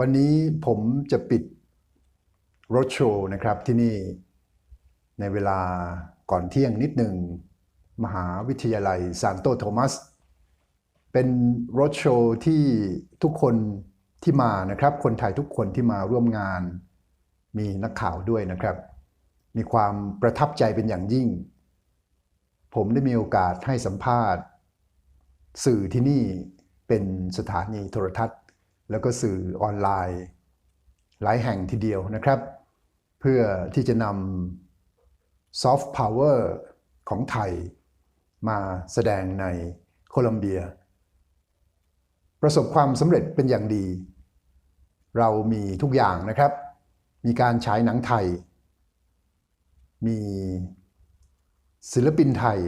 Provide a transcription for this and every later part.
วันนี้ผมจะปิดรถโชว์นะครับที่นี่ในเวลาก่อนเที่ยงนิดหนึ่ง มหาวิทยาลัยซานโตโทมัส เป็นรถโชว์ที่ทุกคนที่มานะครับ คนไทยทุกคนที่มาร่วมงาน มีนักข่าวด้วยนะครับ มีความประทับใจเป็นอย่างยิ่ง ผมได้มีโอกาสให้สัมภาษณ์ สื่อที่นี่เป็นสถานีโทรทัศน์ แล้วก็สื่อออนไลน์ หลายแห่งทีเดียวนะครับ เพื่อที่จะนำซอฟต์พาวเวอร์ของไทย มาแสดงในโคลัมเบีย ประสบความสำเร็จเป็นอย่างดี เรามีทุกอย่างนะครับ มีการฉายหนังไทย มีศิลปินไทย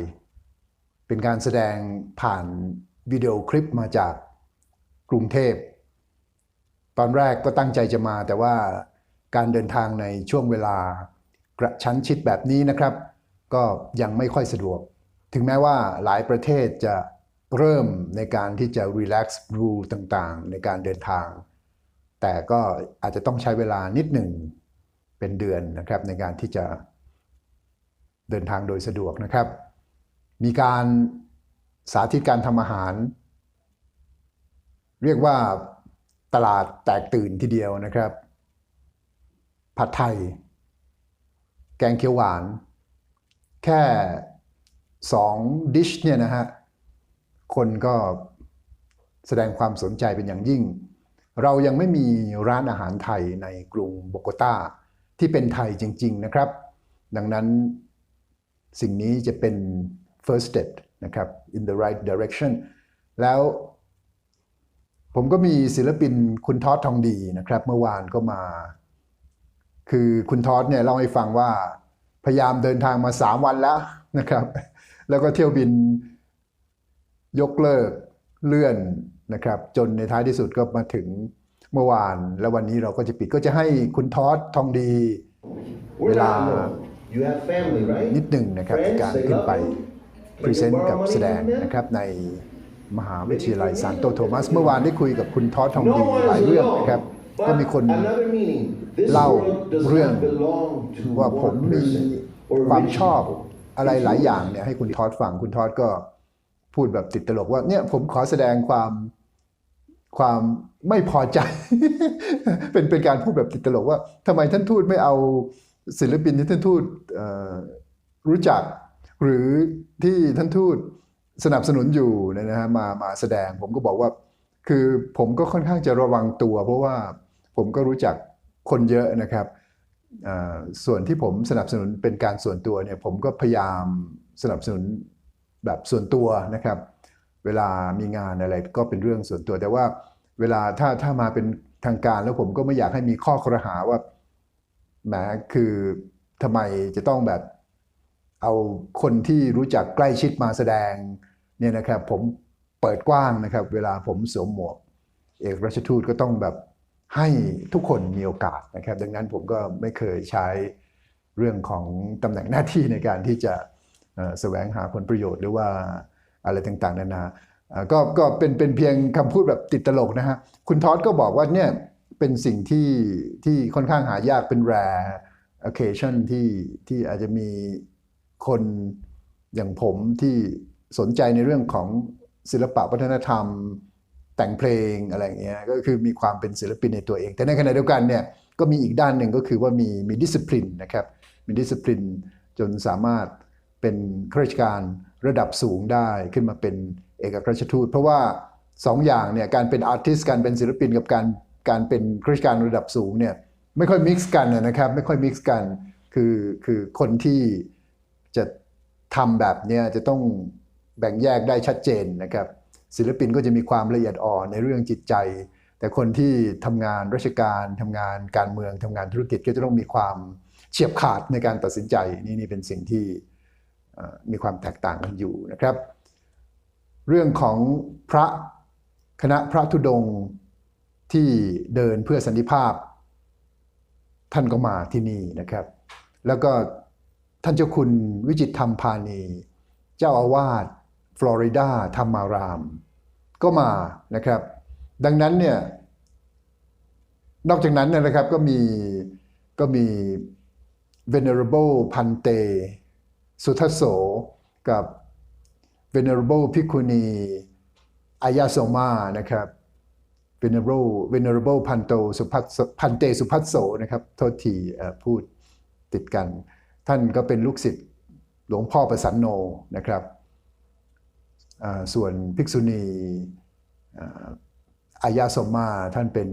เป็นการแสดงผ่านวิดีโอคลิปมาจากกรุงเทพ ตอนแรกก็ตั้งใจจะมา แต่ว่าการเดินทางในช่วงเวลากระชั้นชิดแบบนี้นะครับ ก็ยังไม่ค่อยสะดวก ถึงแม้ว่าหลายประเทศจะเริ่มในการที่จะ relax rule ต่างๆ ในการเดินทาง แต่ก็อาจจะต้องใช้เวลานิดหนึ่งเป็นเดือนนะครับในการที่จะเดินทางโดยสะดวกนะครับ มีการสาธิตการทำอาหาร เรียกว่า ตลาดแตกตื่นทีเดียวนะครับ ผัดไทย แกงเขียวหวาน แค่สองดิชเนี่ยนะฮะ คนก็แสดงความสนใจเป็นอย่างยิ่ง เรายังไม่มีร้านอาหารไทยในกรุงโบโกตาที่เป็นไทยจริง ๆนะครับ ดังนั้นสิ่งนี้จะเป็น first step นะครับ in the right direction แล้ว ผมก็มีศิลปินคุณทอดทองดีนะครับ เมื่อวานก็มา คือคุณทอดเนี่ยเล่าให้ฟังว่า พยายามเดินทางมา3วันแล้วนะครับ แล้วก็เที่ยวบินยกเลิกเลื่อนนะครับ จนในท้ายที่สุดก็มาถึงเมื่อวาน แล้ววันนี้เราก็จะปิดก็จะให้คุณทอดทองดี We're Wala. not alone. You have family, right? นิดหนึ่งนะครับใน Friends, การ they ขึ้น love ไป you. พรีเซนต์กับแสดง Can you borrow money from them? นะครับใน มหาวิทยาลัยซานโตโทมัส เมื่อวานได้คุยกับคุณทอดทองดีหลายเรื่องนะครับ ก็มีคน Another meaning. This เล่า world does เรื่อง not belong to ว่าผม one มี person or ความ rich ชอบ people. อะไร It's หลาย yours. อย่างเนี่ยให้คุณทอดฟังคุณทอดก็พูดแบบติดตลกว่าเนี่ยผมขอแสดงความความไม่พอใจ เป็นเป็นการพูดแบบติดตลกว่าทำไมท่านทูตไม่เอาศิลปินที่ท่านทูตเอ่อรู้จัก หรือที่ท่านทูต สนับสนุนอยู่เนี่ยนะฮะมามาแสดงผมก็บอกว่า คือผมก็ค่อนข้างจะระวังตัว เพราะว่าผมก็รู้จักคนเยอะนะครับส่วนที่ผมสนับสนุนเป็นการส่วนตัวเนี่ยผมก็พยายามสนับสนุนแบบส่วนตัวนะครับ เวลามีงานอะไรก็เป็นเรื่องส่วนตัว แต่ว่าเวลาถ้าถ้ามาเป็นทางการแล้วผมก็ไม่อยากให้มีข้อครหาว่าแหมคือทำไมจะต้องแบบ เอาคนที่รู้จักใกล้ชิดมาแสดงเนี่ยนะครับผมเปิดกว้างนะครับ เวลาผมสวมหมวก เอกราชทูตก็ต้องแบบให้ทุกคนมีโอกาสนะครับ ดังนั้นผมก็ไม่เคยใช้เรื่องของตำแหน่งหน้าที่ในการที่จะแสวงหาผลประโยชน์หรือว่าอะไรต่างๆนานาก็ก็เป็นเป็นเพียงคำพูดแบบติดตลกนะฮะคุณทอดก็บอกว่าเนี่ยเป็นสิ่งที่ที่ค่อนข้างหายากเป็น rare occasion ที่ที่อาจจะมี คนอย่างผมที่สนใจในเรื่องของศิลปะวัฒนธรรม แต่งเพลงอะไรอย่างเงี้ยก็คือมีความเป็นศิลปินในตัวเอง แต่ในขณะเดียวกันเนี่ยก็มีอีกด้านหนึ่งก็คือว่ามีมีดิสซิ p ลินนะครับมีดิสซิ p ลินจนสามารถเป็นข้าราชการระดับสูงได้ขึ้นมาเป็นเอกอัครราชทูต เพราะว่าสองอย่างเนี่ยการเป็นอาร์ติสการเป็นศิลปินกับการการเป็นข้าราชการระดับสูงเนี่ยไม่ค่อยมิกซ์กันนะครับไม่ค่อยมิกซ์กันคือคือคนที่ จะทำแบบนี้จะต้องแบ่งแยกได้ชัดเจนนะครับศิลปินก็จะมีความละเอียดอ่อนในเรื่องจิตใจ แต่คนที่ทำงานราชการทำงานการเมืองทำงานธุรกิจก็จะต้องมีความเฉียบขาดในการตัดสินใจนี่นี่เป็นสิ่งที่มีความแตกต่างกันอยู่นะครับ เรื่องของพระคณะพระธุดงที่เดินเพื่อสันติภาพ ท่านก็มาที่นี่นะครับ แล้วก็ ท่านเจ้าคุณวิจิตรธรรมพานีเจ้าอาวาสฟลอริดาธรรมาราม ก็มานะครับ ดังนั้นเนี่ยนอกจากนั้นนะครับก็มีก็มี venerable พันเต สุทัสโส กับ venerable พิคุณีอายาโสมานะครับ venerable venerable พันโตสุพัสพันเตสุพัสโสนะครับ โทษทีพูดติดกัน ท่านก็เป็นลูกศิษย์หลวงพ่อประสันโนนะครับ ส่วนภิกษุณีอายาโสมาท่านเป็น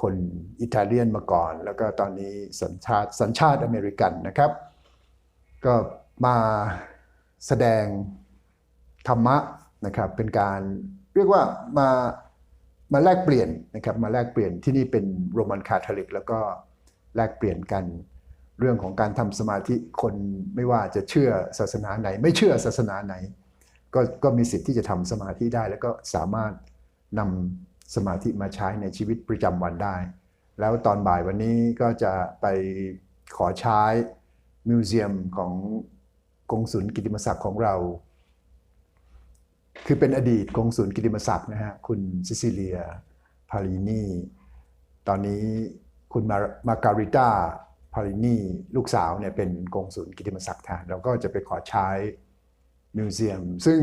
คนอิตาเลียนมาก่อน แล้วก็ตอนนี้สัญชาติสัญชาติอเมริกันนะครับ ก็มาแสดงธรรมะนะครับเป็นการเรียกว่ามามาแลกเปลี่ยนนะครับมาแลกเปลี่ยนที่นี่เป็นโรมันคาทอลิก แล้วก็แลกเปลี่ยนกัน เรื่องของการทำสมาธิคนไม่ว่าจะเชื่อศาสนาไหน ไม่เชื่อศาสนาไหน ก็ก็มีสิทธิ์ที่จะทำสมาธิได้ แล้วก็สามารถนำสมาธิมาใช้ในชีวิตประจำวันได้ แล้วตอนบ่ายวันนี้ก็จะไปขอใช้มิวเซียมของกงสุลกิติมศักดิ์ของเรา คือเป็นอดีตกงสุลกิติมศักดิ์นะฮะคุณซิซิเลียพาลินีตอนนี้คุณมามาการิต้า พาลินีลูกสาวเนี่ยเป็นกงสุลกิติมศักดิ์แทนเราก็จะไปขอใช้มิวเซียม ซึ่ง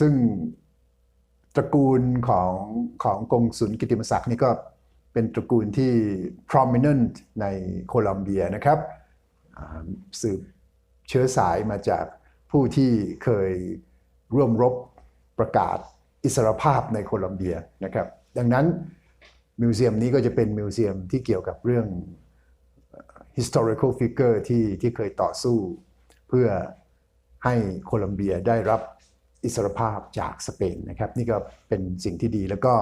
ซึ่งตระกูลของของกงสุลกิติมศักดิ์นี่ก็เป็นตระกูลที่ prominent ในโคลัมเบียนะครับสืบเชื้อสายมาจากผู้ที่เคยร่วมรบประกาศอิสรภาพในโคลัมเบียนะครับ ดังนั้นมิวเซียมนี้ก็จะเป็นมิวเซียมที่เกี่ยวกับเรื่อง historical figure ที่ที่เคยต่อสู้ เพื่อให้โคลัมเบียได้รับอิสรภาพจากสเปนนะครับ นี่ก็เป็นสิ่งที่ดีแล้วก็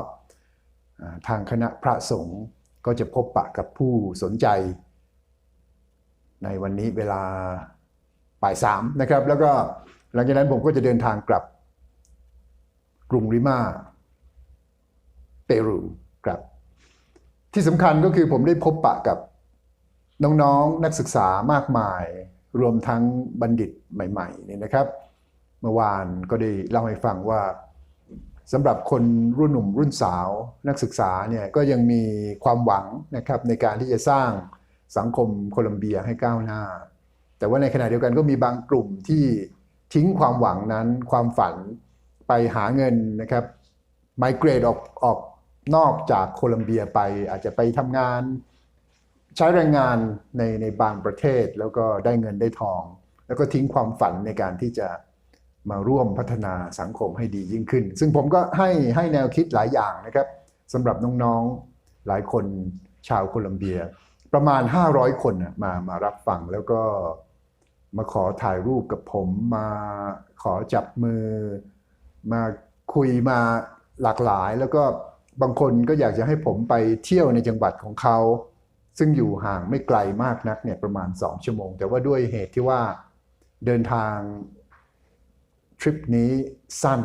ทางคณะพระสงฆ์ก็จะพบปะกับผู้สนใจ ในวันนี้เวลาบ่ายสามนะครับ แล้วก็หลังจากนั้นผมก็จะเดินทางกลับกรุงริมาเปรูครับ ที่สำคัญก็คือผมได้พบปะกับ น้องๆนนักศึกษามากมาย รวมทั้งบัณฑิตใหม่ๆเนี่ยนะครับ เมื่อวานก็ได้เล่าให้ฟังว่าสำหรับคนรุ่นหนุ่มรุ่นสาว นักศึกษาเนี่ยก็ยังมีความหวังนะครับในการที่จะสร้างสังคมโคลัมเบียให้ก้าวหน้า แต่ว่าในขณะเดียวกันก็มีบางกลุ่มที่ทิ้งความหวังนั้นความฝันไปหาเงินนะครับไมเกรดออกออกนอกจากโคลัมเบียไปอาจจะไปทำงาน ใช้แรงงานในในบางประเทศแล้วก็ได้เงินได้ทอง แล้วก็ทิ้งความฝันในการที่จะมาร่วมพัฒนาสังคมให้ดียิ่งขึ้น ซึ่งผมก็ให้ให้แนวคิดหลายอย่างนะครับสำหรับน้องๆหลายคนชาวโคลัมเบีย ประมาณ 500 คนมามารับฟังแล้วก็มาขอถ่ายรูปกับผมมาขอจับมือ มาคุยมาหลากหลาย แล้วก็บางคนก็อยากจะให้ผมไปเที่ยวในจังหวัดของเขา ซึ่งอยู่ห่างไม่ไกลมากนักเนี่ยประมาณ 2 ชั่วโมง แต่ว่าด้วยเหตุที่ว่าเดินทางทริปนี้สั้น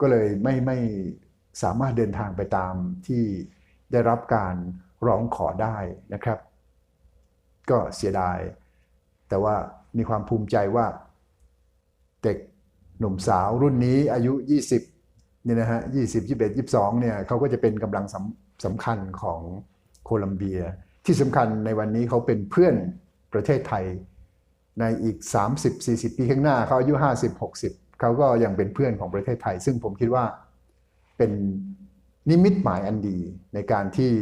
ก็เลยไม่ไม่สามารถเดินทางไปตามที่ได้รับการร้องขอได้นะครับ ก็เสียดาย แต่ว่ามีความภูมิใจว่าเด็กหนุ่มสาวรุ่นนี้อายุ 20เนี่ยนะฮะ20 21 22เนี่ยเขาก็จะเป็นกำลังสำสำคัญของโคลัมเบีย ที่สำคัญในวันนี้เขาเป็นเพื่อนประเทศไทย ในอีก 30-40 ปีข้างหน้าเขาอายุ 50-60 เขาก็ยังเป็นเพื่อนของประเทศไทย ซึ่งผมคิดว่าเป็นนิมิตหมายอันดีในการที่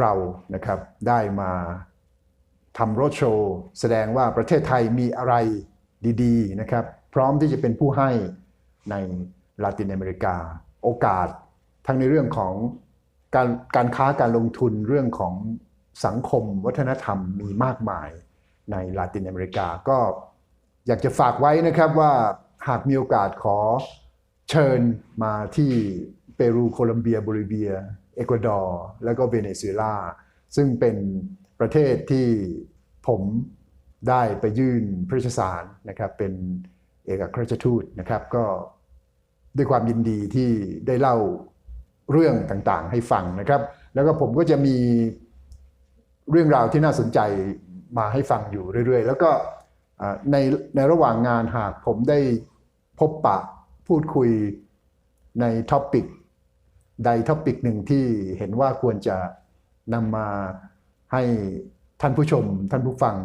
เรานะครับได้มาทำโรดโชว์แสดงว่าประเทศไทยมีอะไรดีๆนะครับ พร้อมที่จะเป็นผู้ให้ในลาตินอเมริกา โอกาสทั้งในเรื่องของ การการค้าการลงทุนเรื่องของสังคมวัฒนธรรมมีมากมายในลาตินอเมริกาก็อยากจะฝากไว้นะครับว่าหากมีโอกาสขอเชิญมาที่เปรูโคลัมเบียโบลิเวีย เอกวาดอร์ แล้วก็เวเนซุเอลา ซึ่งเป็นประเทศที่ผมได้ไปยื่นพระราชสารนะครับเป็นเอกอัครราชทูตนะครับก็ด้วยความยินดีที่ได้เล่า เรื่องต่างๆ ให้ฟังนะครับ แล้วก็ผมก็จะมีเรื่องราวที่น่าสนใจมาให้ฟังอยู่เรื่อยๆ แล้วก็ในในระหว่างงานหากผมได้พบปะพูดคุยในท็อปิกใดท็อปิกหนึ่งที่เห็นว่าควรจะนำมาให้ท่านผู้ชม ท่านผู้ฟัง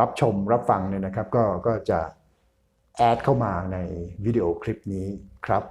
รับชมรับฟังเนี่ยนะครับ ก็ก็จะแอดเข้ามาในวิดีโอคลิปนี้ครับ